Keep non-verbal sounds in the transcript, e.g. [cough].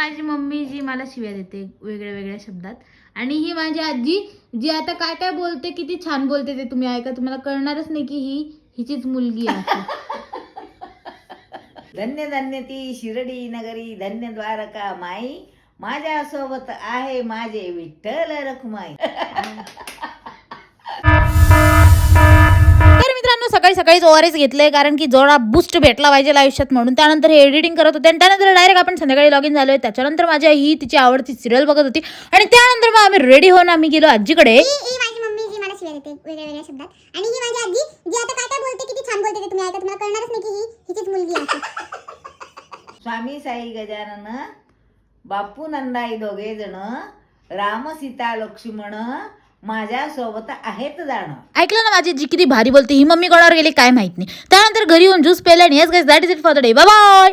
माझी मम्मी जी मला शिव्या देते वेगळ्या वेगळ्या शब्दात. आणि ही माझी आजी जी आता काय काय बोलते किती छान बोलते ते तुम्ही ऐका तुम्हाला कळणारच नाही की ही हिचीच मुलगी आहे [laughs] धन्य धन्य ती शिर्डी नगरी धन्य द्वारका माई. माझ्या सोबत आहे माझे विठ्ठल रखुमाई. [laughs] सकाळी सकाळीच ओ आर एस घेतलंय कारण की जोडा बूस्ट भेटला पाहिजे आयुष्यात म्हणून. त्यानंतर हे एडिटिंग करत होते. आणि त्यानंतर डायरेक्ट आपण संध्याकाळी लॉग इन झालोय. त्याच्यानंतर माझी आई ही तिची आवडती सिरियल बघत होती. आणि त्यानंतर मग आम्ही रेडी होऊन आम्ही गेलो आजीकडे. ही ही माझी मम्मी जी मला शिव्या देते वेगळ्या वेगळ्या शब्दात. आणि ही माझी आजी जी आता काय काय बोलते किती छान बोलते ते तुम्ही ऐका तुम्हाला कळणारच नाही की ही हिचीच मुलगी आहे. स्वामी साई गजानन बापू नंदाई दोघे जण राम सीता लक्ष्मण माझ्यासोबत आहेत जाणं. ऐकलं ना माझी जी किती भारी बोलते ही मम्मी कोणावर गेली काय माहीत नाही. त्यानंतर घरी येऊन ज्यूस प्यायला आणि yes guys that is it for the day bye